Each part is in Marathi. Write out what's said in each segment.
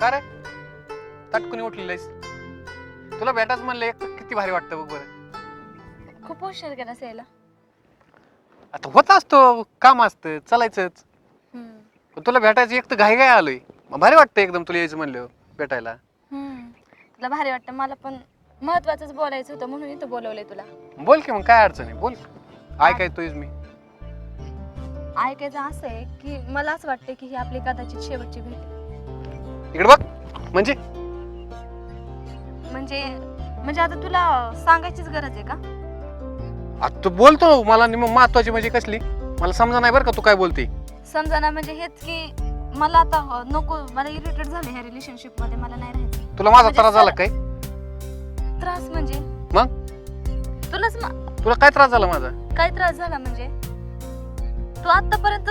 का रे? तटकुनी उठलेलं आहेस तुला भेटाच म्हणलं किती भारी वाटतं बघ बरं. खूप हुशार गेला यायला. आता होत असतो काम असतं चालायचंच. हम्म. पण तुला भेटायचं एक तर घाई घाई आलोय. मग भारी वाटतं एकदम तुला यायचं म्हणलं भेटायला. हम्म. तुला भारी वाटतं मला पण महत्वाचंच बोलायचं होतं म्हणून इथं बोलवलंय तुला. बोल की मग काय अडचण आहे? बोल. ऐकायचोय मी. ऐकायचं असं आहे की मला असं वाटतं की ही आपली कदाचित शेवटची भेट आहे. इकडे बघ. म्हणजे? म्हणजे म्हणजे आता तुला सांगायचीच गरज आहे का? आता तू बोलतो मला नि- मग महत्वाची म्हणजे कसली? मला समजा नाही बरं का तू काय बोलते. समजा ना म्हणजे हेच की मला आता नको मला इरिटेट झालं ह्या रिलेशनशिपमध्ये मला नाही राहायचं. तुला माझा म्हणजे त्रास झाला काय? त्रास म्हणजे? मग? तुलाच मा- तुला काय त्रास झाला माझा? काय त्रास झाला म्हणजे? तू आतापर्यंत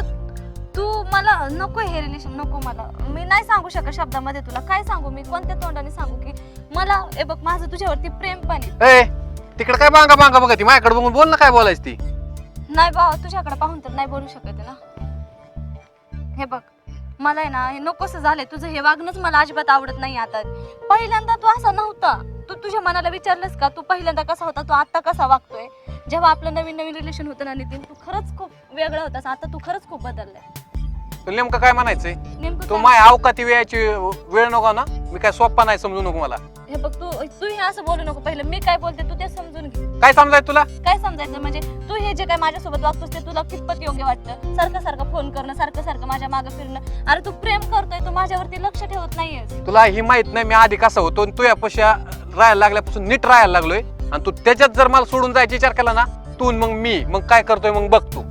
तू मला नको हे रिलेशन नको मला. मी नाही सांगू शकत शब्दामध्ये तुला. काय सांगू मी? कोणत्या तोंडाने सांगू की मला हे बघ माझं तुझ्यावरती प्रेम पण आहे. ए तिकडे काय बांगा बांगा बघा ती माझ्याकडे बघून बोल ना काय बोलायची ती. नाही बाबा तुझ्याकडे पाहून तर नाही बोलू शकत आहे ना. हे बघ मला आहे ना हे नकोस झालंय. तुझं हे वागणंच मला अजिबात आवडत नाही आता. पहिल्यांदा तू असा नव्हता. तू तुझ्या मनाला विचारलंस का? तू पहिल्यांदा कसा होता? तू आता कसा वागतोय? जेव्हा आपलं नवीन नवीन रिलेशन होतं ना नितीन तू खरंच खूप वेगळा होतास. आता तू खरंच खूप बदललाय. तुला नेमकं काय म्हणायचंय? नेमकं तू काय- माय अवकाती वेळाची वेळ नको ना. मी काय सोप्पा नाही समजू नको मला. हे बघ तू तू हे असं बोलू नको. पहिलं मी काय बोलते तू ते समजून घे. काय समजायचं तुला? काय समजायचं? म्हणजे तू हे जे काय माझ्यासोबत वागतोस ते तुला कितपत योग्य वाटतं? सारखं सारखं फोन करणं सारखं सारखं माझ्या मागं फिरणं. अरे तू प्रेम करतोय तू माझ्यावरती लक्ष ठेवत नाहीयेस. तुला ही माहीत नाही मी आधी कसा होतो आणि तू या पशा राहायला लागल्यापासून नीट राहायला लागलोय. आणि तू त्याच्यात जर मला सोडून जायचा विचार केला ना तू मग मी मग काय करतोय मग बघ तू.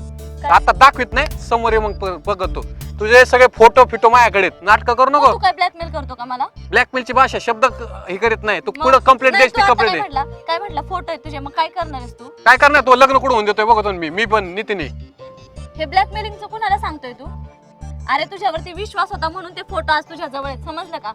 काय? आता दाखवित नाही समोर ये मग प- बघतो. तुझे सगळे फोटो फिटो माझ्याकडे नाटक करू मग नको. तू काय ब्लॅकमेल करतो का मला? ब्लॅकमेलची भाषा शब्द क- हे करीत नाही. तू मग- पुढे कंप्लेंट नाही, द्यायची तू आता कंप्लेंट काय दे म्हटला? काय म्हटला? फोटो आहे तुझे. मग काय करणार आहेस तू? काय करणार? तू लग्न कुठं होऊन देतोय? बघतो ना मी. मी पण नितीने हे ब्लॅकमेलिंगचं कुणाला सांगतोय तू? अरे तुझ्यावरती विश्वास होता म्हणून ते फोटो आज तुझ्या जवळ आहेत. समजलं का?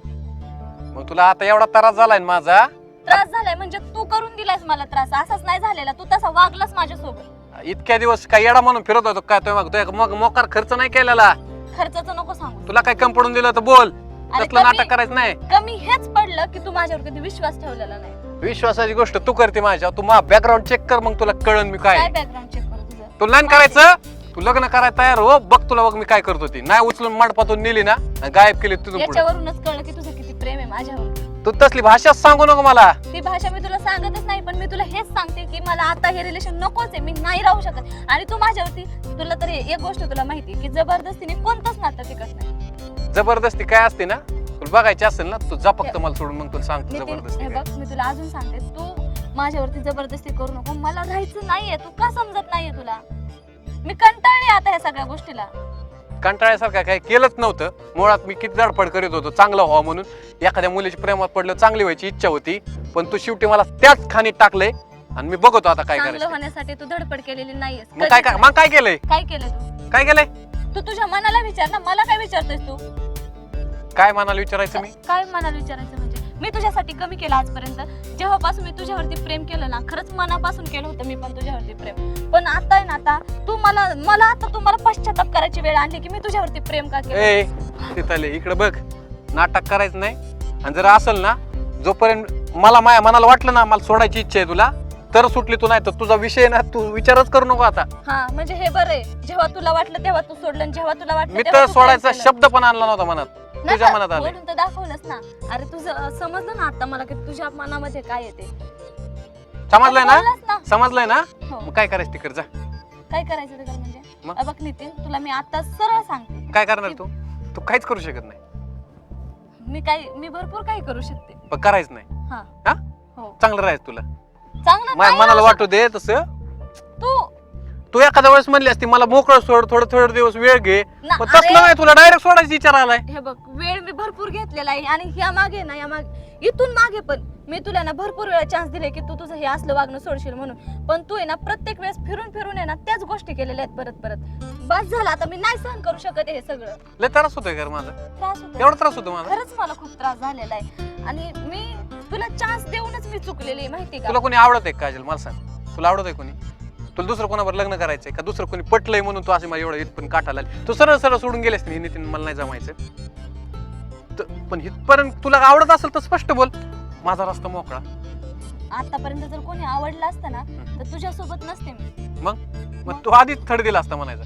मग तुला आता एवढा त्रास झालाय ना माझा? त्रास झालाय म्हणजे तू करून दिलायस मला त्रास. असाच नाही झालेला. तू तसा वागलास माझ्यासोबत. इतक्या दिवस काय येडा म्हणून फिरत होतो काय तो? मग तो मग मोकार खर्च नाही केलेला. खर्चाचं नको सांगू. तुला काय कम पडून दिलं तर बोल. अरे कमी- नाटक करायचं नाही. कमी हेच पडलं की तू माझ्यावर कधी विश्वास ठेवलेला नाही. विश्वासाची गोष्ट तू करते माझ्या तू मा बॅकग्राऊंड चेक कर मग तुला कळन मी काय. काय बॅकग्राऊंड चेक करू तुझं? तू नाही करायचं? तू लग्न करायला तयार हो. बघ तुला बघ मी काय करतो ती नाही उचलून मांडपातून नेली ना. गायब केली तुझं पुढे. याच्यावरूनच कळलं की तुझं किती प्रेम आहे माझ्यावर. तू तसली भाषाच सांगू नको मला. ती भाषा मी तुला सांगतच नाही पण मी तुला हेच सांगते की मला आता हे रिलेशन नकोच आहे मी नाही राहू शकत. आणि तू माझ्यावरती तुला तर एक गोष्ट तुला माहिती आहे की जबरदस्तीने कोणतंच नातं टिकत नाही. जबरदस्ती काय असते ना? तुला बघायची असेल ना तू जा फक्त मला सोडून मग तुला सांगतो जबरदस्ती हे काय. बघ मी तुला अजून सांगते तू माझ्यावरती जबरदस्ती करू नको मला राहायचं नाहीये तू का समजत नाहीये तुला? मी कंटाळले आता ह्या सगळ्या गोष्टीला. कंटाळ्यासारखं काही केलंच नव्हतं. मुळात मी किती धडपड करीत होतो चांगलं व्हावं म्हणून. एखाद्या मुलीच्या प्रेमात पडलं चांगली व्हायची इच्छा होती. पण तू शेवटी मला त्याच खाणीत टाकलंय आणि मी बघतो आता काय चांगलं करायचं. होण्यासाठी तू धडपड केलेली नाहीयेस. मग काय काय? मग काय केलंय? काय केलं तू? काय केलंय? तू तुझ्या मनाला विचार ना मला काय विचारतोयस तू? काय मनाला विचारायचं मी? काय मनाला विचारायचं म्हणजे मी तुझ्यासाठी कमी केलं आजपर्यंत. जेव्हापासून मी तुझ्यावरती प्रेम केलं ना खरंच मनापासून केलं होतं मी पण तुझ्यावरती प्रेम. पण आता आहे ना आता तू मला मला आता तू मला पश्चाताप करायची वेळ आणली की मी तुझ्यावरती प्रेम का केलं? तिथले इकडे बघ. नाटक करायचं नाही. आणि जर असेल ना जोपर्यंत मला माझ्या मनाला वाटलं ना मला सोडायची इच्छा आहे तुला तर सुटली तू नाही तर तुझा विषय ना तू विचारच करू नको आता. हा म्हणजे हे बरं आहे. जेव्हा तुला वाटलं तेव्हा तू सोडलं आणि जेव्हा तुला वाटलं मी तेव्हा तर तू प्रेम सोडायचा केलं. शब्द पण आणला नव्हता मनात. तुझ्या? मनात आले बोलून तर दाखवलंच ना. अरे तुझं समजलं ना आता मला की तुझ्या मनामध्ये काय येते. समजलंय ना? बोललास ना? समजलंय ना? हो. मग काय करायचं तिकडे? जा. काय करायचं ते कर म्हणजे? मग? अं, बघ नितीन तुला मी आता सरळ सांगते. काय करणार तू? तू काहीच करू शकत नाही. मी काय मी भरपूर काही करू शकते. पण करायचं नाही. हा. हा? हो. चांगलं राहायचं तुला. चांगलं नाही मनाला राहू वाटू दे तसं. शकत. तू तू एखाद्या वेळेस म्हणली असती मला मोकळं सोड थोडं थोडं दिवस वेळ घे. ना- पण तसलं अरे, नाही तुला डायरेक्ट सोडायची विचार आलाय हे बघ वेळ मी भरपूर घेतलेला आहे आणि ह्या मागे ना या मागे इथून मागे पण मी तुला ना भरपूर वेळा चान्स दिले की तू तुझं हे असलं वागणं सोडशील म्हणून. पण तू आहे ना प्रत्येक वेळेस फिरून फिरून आहे ना त्याच गोष्टी केलेल्या आहेत परत परत. बस झाला आता मी नाही सहन करू शकत हे सगळं. लय त्रास होतोय का रे माझा. त्रास होतो एवढा त्रास होतो माझा. खरंच मला खूप त्रास झालेला आहे. आणि मी तुला चान्स देऊनच मी चुकलेली आहे माहिती का? तुला कोणी आवडत आहे काजल? मला सांग. तुला आवडत आहे कोणी? तुला दुसरं कोणावर लग्न करायचंय का? दुसरं कोणी पटलंय म्हणून तू असे मला एवढं इथपर्यंत काटायला आली. तू सरळ सरळ सोडून गेलेस नाही नितीन मला नाही जमायचं. त- पण इथपर्यंत तुला आवडत असेल तर स्पष्ट बोल. माझा रस्ता मोकळा. आतापर्यंत जर कोणी आवडलं असतं ना तर तुझ्यासोबत नसते मी. मग? तू आधीच थर्ड दिला असता म्हणायचं.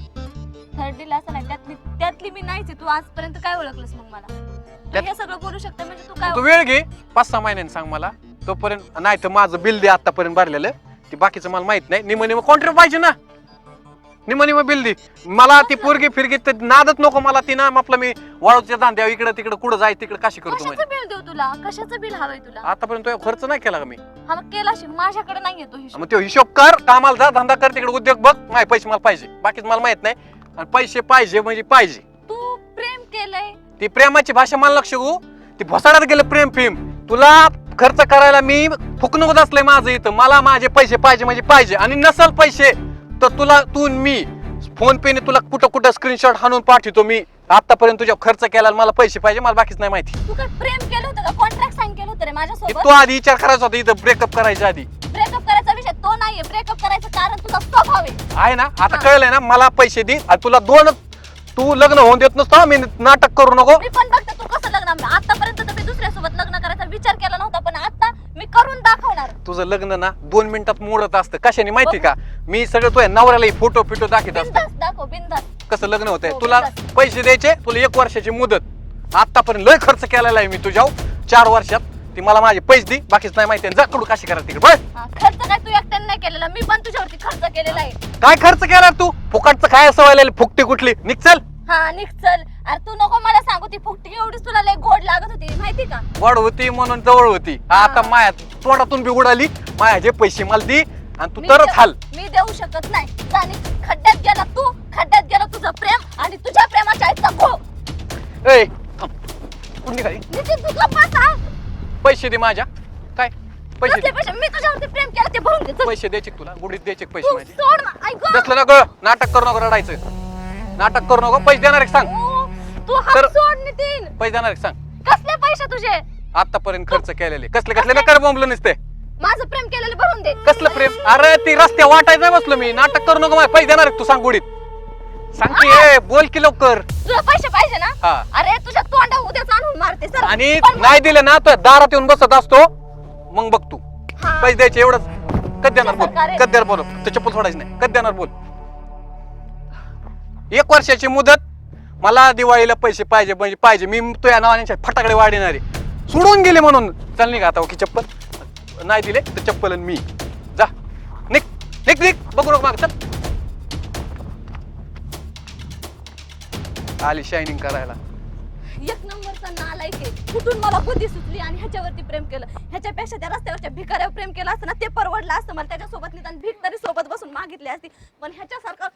थर्ड डीला असं नाही त्यातली त्यातली मी नाहीच आहे. तू आजपर्यंत काय ओळखलंस मग मला? तू त्यात- हे सगळं बोलू शकते म्हणजे तू काय तू वेळ घे. पाच सहा महिन्यांनी सांग मला. तोपर्यंत नाही तर माझं बिल दे आतापर्यंत भरलेलं. ते बाकीचं मला माहीत नाही. निम निम कॉन्ट्रॅक्ट पाहिजे ना. निम निम बिल दे. मला ती पोरगी फिरगी तर नादच नको मला ती ना. आपलं मी वाळूच्या दांड्या इकडे तिकडे कुठं जाय तिकडे काशी करतो कशाचं म्हणजे बिल देऊ तुला? कशाचं बिल हवंय तुला? आतापर्यंत खर्च नाही केला का मी? हा मग केला असेल. माझ्याकडे नाहीये तो हिशोब. मग तो हिशोब कर. कामाला जा धंदा कर तिकडे उद्योग बघ. माझे पैसे मला पाहिजे. बाकीच मला माहीत नाही. आणि पैसे पाहिजे म्हणजे पाहिजे. तू प्रेम केलंय. ती प्रेमाची भाषा मला लक्ष गो ती भसाडात गेलं प्रेम फिम. तुला खर्च करायला मी फुकणूक असलंय माझं इथं. मला माझे पैसे पाहिजे म्हणजे पाहिजे. आणि नसल पैसे तर तुला तू मी फोन पेने तुला कुठं कुठं स्क्रीनशॉट हाणून पाठवतो मी. आतापर्यंत तुझ्या खर्च केला मला पैसे पाहिजे मला बाकीच नाही माहिती. तू काय प्रेम केलं होतं का? कॉन्ट्रॅक्ट साईन केलं होतं रे की माझ्यासोबत तू आधी विचार करायचा होता इथं ब्रेकअप करायच्या आधी. ब्रेकअप करायचा विषय तो नाहीये. ब्रेकअप करायचं कारण तुझा स्वभाव आहे. आहे ना? आता. कळलंय ना? मला पैसे दे. आणि तुला दोन तू लग्न होऊन देत नसतो मी नाटक करू नको. मी पण बघते तू कसं लग्न आतापर्यंत तर मी दुसऱ्यासोबत लग्न करायचा विचार केला नव्हता पण आता मी करून दाखवणार. तुझं लग्न ना दोन मिनिटात मोडत असतं. कशाने माहिती का? मी सगळं तुझ्या नवऱ्याला फोटो फिटो दाखवत असतो. बिंदास दाखव बिंदास. कसं लग्न होतंय? हो, तुला बिनधास्त. पैसे द्यायचे तुला एक वर्षाची मुदत. आतापर्यंत लय खर्च केलेला आहे मी तुझ्यावर चार वर्षात. ती मला माझे पैसे दे. बाकीच नाही माहिती. जा कडू कशी करा तिकडे. हा, खर्च काय तू एकट्याने नाही केलेला. मी पण तुझ्यावरती खर्च केलेला आहे. काय खर्च केला तू? फुकटचं काय सवय फुकटी कुठली? निघचल हा निघ चल. अरे तू नको मला सांगू ती फुकटी एवढीच तुला लय गोड लागत होती माहिती का? वड होती म्हणून जवळ होती. आता माया तोंडातून बी उडाली माया जे पैसे मला दे आणि तू मी तरच हाल. मी देऊ शकत नाही. जाणी खड्ड्यात गेला तू खड्ड्यात गेला तुझं प्रेम आणि तुझ्या प्रेमाच्या आईचा घो ए थांब. खाली नितीन तू गप्पा पैसे दे माझ्या. काय? पैसे कसले दे पैसे. मी तुझ्यावरती प्रेम केलं? ते भरून दे चल. पैसे द्यायचे का तुला. गुडीत द्यायचे का पैसे तू माझे. सोड ना ऐक? गं. तसलं नको नाटक करू नको रडायचं. नाटक करू नको. पैसे देणार आहे का सांग. ओ, तू हात सोड नितीन. पैसे देणार आहे का सांग. कसले पैसे तुझे? आतापर्यंत खर्च केलेले. कसले कसले? नकार बोंबलं नसते. माझं प्रेम केलेलं भरून दे. कसलं प्रेम? अरे ती रस्त्या वाटायचं नाही बसलो मी. नाटक करू नको माझे. पैसे देणार आहे का तू? सांग गुडीत सांग की ए बोल की लवकर. तुला पैसे पाहिजे ना? हा. अरे तुझ्या तोंडा उद्याच आणून मारते. सर आणि नाही दिले ना तर दारात येऊन बसत असतो. मग बघ तू. हा. पैसे द्यायचे एवढंच. कधी देणार बोल? सरकार. आहे. कधी देणार बोल? तर चप्पल सोडायची नाही. कधी देणार बोल? एक वर्षाची मुदत मला दिवाळीला पैसे पाहिजे म्हणजे पाहिजे. मी तुझ्या नावाने फटाकडे वाढणारे. सोडून गेले म्हणून. चल का आता ओके चप्पल. नाही दिले तर चप्पल आणि मी. जा. निक निक निक बघू नको माग चल. आली शायनिंग करायला. एक नंबरचा नालायक आहे कुठून मला बुद्धी सुचली आणि ह्याच्यावरती प्रेम केलं? ह्याच्यापेक्षा त्या रस्त्यावरच्या भिकाऱ्यावर प्रेम केलं असतं ना ते परवडलं असतं. मला त्याच्यासोबत निदान भीक तरी सोबत बसून मागितली असती. पण ह्याच्यासारखं